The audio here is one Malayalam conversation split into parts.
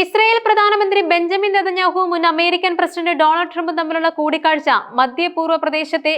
ഇസ്രയേൽ പ്രധാനമന്ത്രി ബെഞ്ചമിൻ നെതന്യാഹു മുൻ അമേരിക്കൻ പ്രസിഡന്റ് ഡൊണാൾഡ് ട്രംപും തമ്മിലുള്ള കൂടിക്കാഴ്ച മധ്യപൂർവ പ്രദേശത്തെ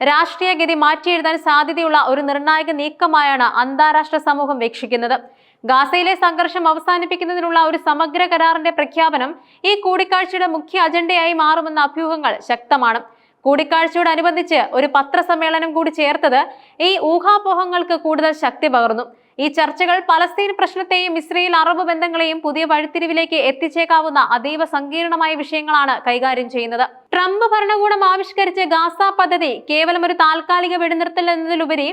രാഷ്ട്രീയഗതി മാറ്റിയെഴുതാൻ സാധ്യതയുള്ള ഒരു നിർണായക നീക്കമായാണ് അന്താരാഷ്ട്ര സമൂഹം വീക്ഷിക്കുന്നത്. ഗാസയിലെ സംഘർഷം അവസാനിപ്പിക്കുന്നതിനുള്ള ഒരു സമഗ്ര കരാറിന്റെ പ്രഖ്യാപനം ഈ കൂടിക്കാഴ്ചയുടെ മുഖ്യ അജണ്ടയായി മാറുമെന്ന അഭ്യൂഹങ്ങൾ ശക്തമാണ്. കൂടിക്കാഴ്ചയോടനുബന്ധിച്ച് ഒരു പത്രസമ്മേളനം കൂടി ചേർത്തത് ഈ ഊഹാപോഹങ്ങൾക്ക് കൂടുതൽ ശക്തി പകർന്നു. ഈ ചർച്ചകൾ പലസ്തീൻ പ്രശ്നത്തെയും ഇസ്രയേൽ അറബ് ബന്ധങ്ങളെയും പുതിയ വഴിത്തിരിവിലേക്ക് എത്തിച്ചേക്കാവുന്ന അതീവ സങ്കീർണമായ വിഷയങ്ങളാണ് കൈകാര്യം ചെയ്യുന്നത്. ട്രംപ് ഭരണകൂടം ആവിഷ്കരിച്ച ഗാസ പദ്ധതി കേവലം ഒരു താൽക്കാലിക വെടിനിർത്തൽ എന്നതിലുപരി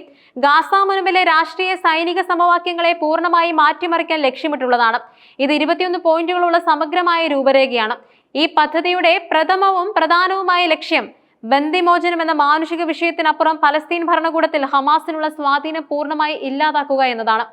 ഗാസ മുൻപിലെ രാഷ്ട്രീയ സൈനിക സമവാക്യങ്ങളെ പൂർണമായി മാറ്റിമറിക്കാൻ ലക്ഷ്യമിട്ടുള്ളതാണ്. ഇത് ഇരുപത്തിയൊന്ന് പോയിന്റുകളുള്ള സമഗ്രമായ രൂപരേഖയാണ്. ഈ പദ്ധതിയുടെ പ്രഥമവും പ്രധാനവുമായ ലക്ഷ്യം ബന്ദിമോചനം എന്ന മാനുഷിക വിഷയത്തിനപ്പുറം പലസ്തീൻ ഭരണകൂടത്തിൽ ഹമാസിനുള്ള സ്വാധീനം പൂർണമായി ഇല്ലാതാക്കുക എന്നതാണ്.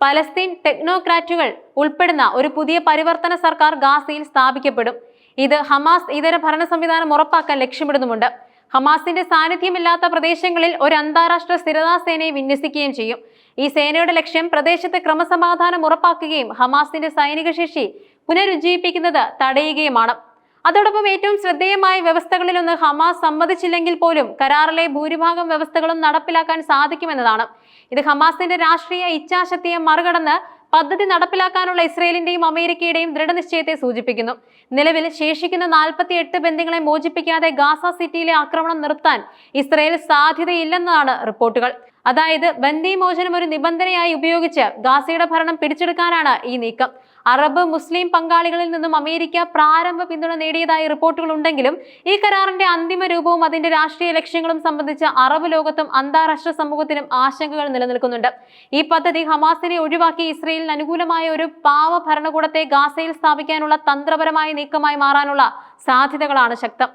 പലസ്തീൻ ടെക്നോക്രാറ്റുകൾ ഉൾപ്പെടുന്ന ഒരു പുതിയ പരിവർത്തന സർക്കാർ ഗാസയിൽ സ്ഥാപിക്കപ്പെടും. ഇത് ഹമാസ് ഇതര ഭരണ സംവിധാനം ഉറപ്പാക്കാൻ ലക്ഷ്യമിടുന്നുമുണ്ട്. ഹമാസിന്റെ സാന്നിധ്യമില്ലാത്ത പ്രദേശങ്ങളിൽ ഒരു അന്താരാഷ്ട്ര സ്ഥിരതാ സേനയെ വിന്യസിക്കുകയും ചെയ്യും. ഈ സേനയുടെ ലക്ഷ്യം പ്രദേശത്ത് ക്രമസമാധാനം ഉറപ്പാക്കുകയും ഹമാസിന്റെ സൈനിക ശേഷി പുനരുജ്ജീവിപ്പിക്കുന്നത് തടയുകയുമാണ്. അതോടൊപ്പം ഏറ്റവും ശ്രദ്ധേയമായ വ്യവസ്ഥകളിലൊന്ന് ഹമാസ് സമ്മതിച്ചില്ലെങ്കിൽ പോലും കരാറിലെ ഭൂരിഭാഗം വ്യവസ്ഥകളും നടപ്പിലാക്കാൻ സാധിക്കുമെന്നതാണ്. ഇത് ഹമാസിന്റെ രാഷ്ട്രീയ ഇച്ഛാശക്തിയെ മറികടന്ന് പദ്ധതി നടപ്പിലാക്കാനുള്ള ഇസ്രയേലിന്റെയും അമേരിക്കയുടെയും ദൃഢനിശ്ചയത്തെ സൂചിപ്പിക്കുന്നു. നിലവിൽ ശേഷിക്കുന്ന നാൽപ്പത്തി എട്ട് ബന്ധങ്ങളെ മോചിപ്പിക്കാതെ ഗാസ സിറ്റിയിലെ ആക്രമണം നിർത്താൻ ഇസ്രയേൽ സാധ്യതയില്ലെന്നാണ് റിപ്പോർട്ടുകൾ. അതായത് ബന്ദി മോചനം ഒരു നിബന്ധനയായി ഉപയോഗിച്ച് ഗാസയുടെ ഭരണം പിടിച്ചെടുക്കാനാണ് ഈ നീക്കം. അറബ് മുസ്ലിം പങ്കാളികളിൽ നിന്നും അമേരിക്ക പ്രാരംഭ പിന്തുണ നേടിയതായി റിപ്പോർട്ടുകൾ ഉണ്ടെങ്കിലും ഈ കരാറിന്റെ അന്തിമ രൂപവും അതിന്റെ രാഷ്ട്രീയ ലക്ഷ്യങ്ങളും സംബന്ധിച്ച് അറബ് ലോകത്തും അന്താരാഷ്ട്ര സമൂഹത്തിനും ആശങ്കകൾ നിലനിൽക്കുന്നുണ്ട്. ഈ പദ്ധതി ഹമാസിനെ ഒഴിവാക്കി ഇസ്രയേലിന് അനുകൂലമായ ഒരു പാവ ഭരണകൂടത്തെ ഗാസയിൽ സ്ഥാപിക്കാനുള്ള തന്ത്രപരമായ നീക്കമായി മാറാനുള്ള സാധ്യതകളാണ് ശക്തം.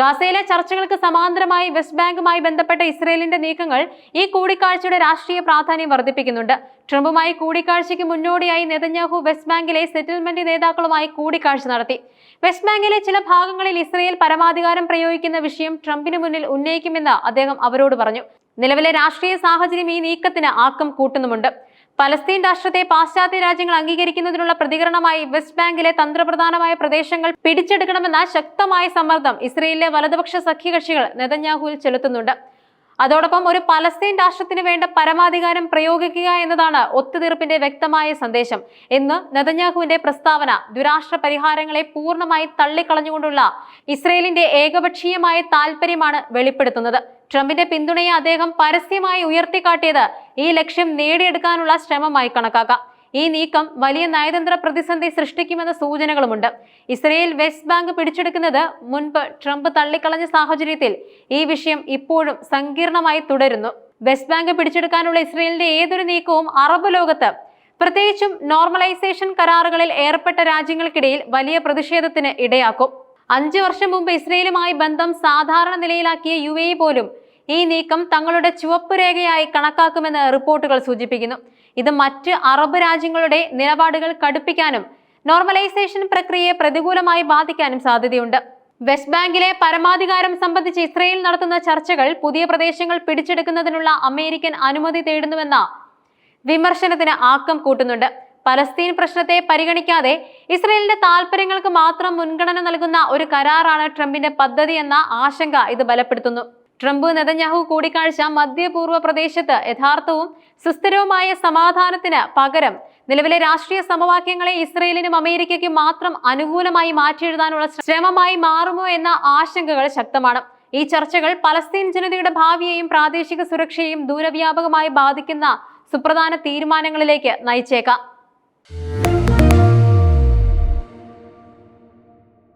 ഗാസയിലെ ചർച്ചകൾക്ക് സമാന്തരമായി വെസ്റ്റ് ബാങ്കുമായി ബന്ധപ്പെട്ട ഇസ്രയേലിന്റെ നീക്കങ്ങൾ ഈ കൂടിക്കാഴ്ചയുടെ രാഷ്ട്രീയ പ്രാധാന്യം വർദ്ധിപ്പിക്കുന്നുണ്ട്. ട്രംപുമായി കൂടിക്കാഴ്ചയ്ക്ക് മുന്നോടിയായി നെതന്യാഹു വെസ്റ്റ് ബാങ്കിലെ സെറ്റിൽമെന്റ് നേതാക്കളുമായി കൂടിക്കാഴ്ച നടത്തി. വെസ്റ്റ് ബാങ്കിലെ ചില ഭാഗങ്ങളിൽ ഇസ്രയേൽ പരമാധികാരം പ്രയോഗിക്കുന്ന വിഷയം ട്രംപിന് മുന്നിൽ ഉന്നയിക്കുമെന്ന് അദ്ദേഹം അവരോട് പറഞ്ഞു. നിലവിലെ രാഷ്ട്രീയ സാഹചര്യം ഈ നീക്കത്തിന് ആക്കം കൂട്ടുന്നുമുണ്ട്. പലസ്തീൻ രാഷ്ട്രത്തെ പാശ്ചാത്യ രാജ്യങ്ങൾ അംഗീകരിക്കുന്നതിനുള്ള പ്രതികരണമായി വെസ്റ്റ് ബാങ്കിലെ തന്ത്രപ്രധാനമായ പ്രദേശങ്ങൾ പിടിച്ചെടുക്കണമെന്ന ശക്തമായ സമ്മർദ്ദം ഇസ്രയേലിലെ വലതുപക്ഷ സഖ്യകക്ഷികൾ നെതന്യാഹുവിൽ ചെലുത്തുന്നുണ്ട്. അതോടൊപ്പം ഒരു പലസ്തീൻ രാഷ്ട്രത്തിന് വേണ്ട പരമാധികാരം പ്രയോഗിക്കുക എന്നതാണ് ഒത്തുതീർപ്പിന്റെ വ്യക്തമായ സന്ദേശം. എന്ന് നെതന്യാഹുവിന്റെ പ്രസ്താവന ദുരാഷ്ട്ര പരിഹാരങ്ങളെ പൂർണമായി തള്ളിക്കളഞ്ഞുകൊണ്ടുള്ള ഇസ്രയേലിന്റെ ഏകപക്ഷീയമായ താൽപര്യമാണ് വെളിപ്പെടുത്തുന്നത്. ട്രംപിന്റെ പിന്തുണയെ അദ്ദേഹം പരസ്യമായി ഉയർത്തിക്കാട്ടിയത് ഈ ലക്ഷ്യം നേടിയെടുക്കാനുള്ള ശ്രമമായി കണക്കാക്കാം. ഈ നീക്കം വലിയ നയതന്ത്ര പ്രതിസന്ധി സൃഷ്ടിക്കുമെന്ന സൂചനകളുമുണ്ട്. ഇസ്രയേൽ വെസ്റ്റ് ബാങ്ക് പിടിച്ചെടുക്കുന്നത് മുൻപ് ട്രംപ് തള്ളിക്കളഞ്ഞ സാഹചര്യത്തിൽ ഈ വിഷയം ഇപ്പോഴും സങ്കീർണമായി തുടരുന്നു. വെസ്റ്റ് ബാങ്ക് പിടിച്ചെടുക്കാനുള്ള ഇസ്രയേലിന്റെ ഏതൊരു നീക്കവും അറബ് ലോകത്ത് പ്രത്യേകിച്ചും നോർമലൈസേഷൻ കരാറുകളിൽ ഏർപ്പെട്ട രാജ്യങ്ങൾക്കിടയിൽ വലിയ പ്രതിഷേധത്തിന് ഇടയാക്കും. അഞ്ചു വർഷം മുമ്പ് ഇസ്രയേലുമായി ബന്ധം സാധാരണ നിലയിലാക്കിയ യു എ പോലും ഈ നീക്കം തങ്ങളുടെ ചുവപ്പ് രേഖയായി കണക്കാക്കുമെന്ന് റിപ്പോർട്ടുകൾ സൂചിപ്പിക്കുന്നു. ഇത് മറ്റ് അറബ് രാജ്യങ്ങളുടെ നിലപാടുകൾ കടുപ്പിക്കാനും നോർമലൈസേഷൻ പ്രക്രിയയെ പ്രതികൂലമായി ബാധിക്കാനും സാധ്യതയുണ്ട്. വെസ്റ്റ് ബാങ്കിലെ പരമാധികാരം സംബന്ധിച്ച് ഇസ്രയേൽ നടത്തുന്ന ചർച്ചകൾ പുതിയ പ്രദേശങ്ങൾ പിടിച്ചെടുക്കുന്നതിനുള്ള അമേരിക്കൻ അനുമതി തേടുന്നുവെന്ന വിമർശനത്തിന് ആക്കം കൂട്ടുന്നുണ്ട്. പലസ്തീൻ പ്രശ്നത്തെ പരിഗണിക്കാതെ ഇസ്രയേലിന്റെ താൽപര്യങ്ങൾക്ക് മാത്രം മുൻഗണന നൽകുന്ന ഒരു കരാറാണ് ട്രംപിന്റെ പദ്ധതി എന്ന ആശങ്ക ഇത് ബലപ്പെടുത്തുന്നു. ട്രംപ് നെതന്യാഹു കൂടിക്കാഴ്ച മധ്യപൂർവ പ്രദേശത്ത് യഥാർത്ഥവും സുസ്ഥിരവുമായ സമാധാനത്തിന് പകരം നിലവിലെ രാഷ്ട്രീയ സമവാക്യങ്ങളെ ഇസ്രയേലിനും അമേരിക്കയ്ക്കും മാത്രം അനുകൂലമായി മാറ്റിയെഴുതാനുള്ള ശ്രമമായി മാറുമോ എന്ന ആശങ്കകൾ ശക്തമാണ്. ഈ ചർച്ചകൾ പലസ്തീൻ ജനതയുടെ ഭാവിയെയും പ്രാദേശിക സുരക്ഷയെയും ദൂരവ്യാപകമായി ബാധിക്കുന്ന സുപ്രധാന തീരുമാനങ്ങളിലേക്ക് നയിച്ചേക്കാം.